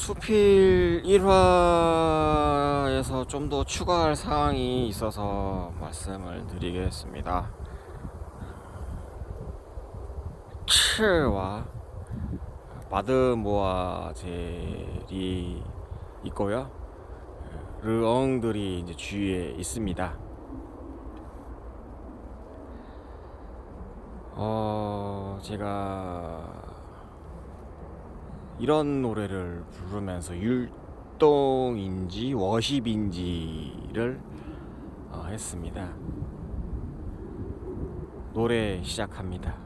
수필 1화에서 좀 더 추가할 사항이 있어서 말씀을 드리겠습니다. 츠와 마드모아 젤이 있고요. 르엉들이 이제 주위에 있습니다. 어, 제가 이런 노래를 부르면서 율동인지 워십인지를 어, 했습니다. 노래 시작합니다.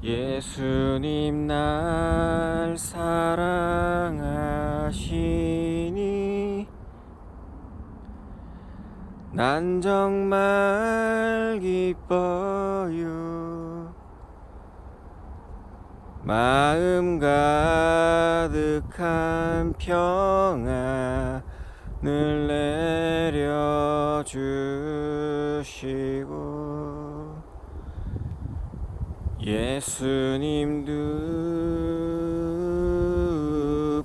예수님 날 사랑하시니 난 정말 기뻐요 마음 가득한 평안을 내려주시고 예수님 두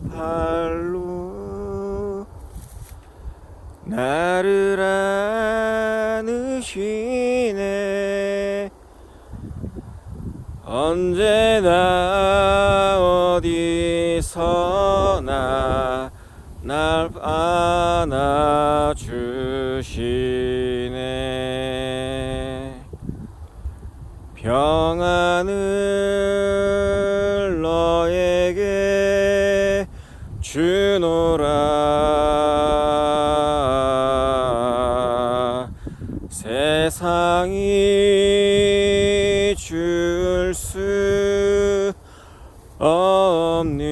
팔로 나를 안으시네 언제나 어디서나 날 안아주시네. 평안을 너에게 주노라. 세상이 줄수 없는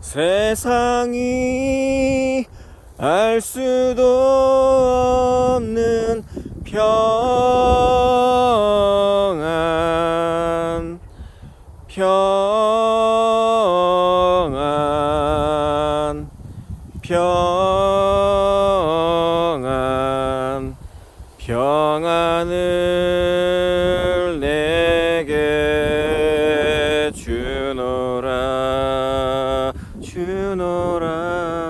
세상이 알 수도 없는 평 내게 주노라 주노라.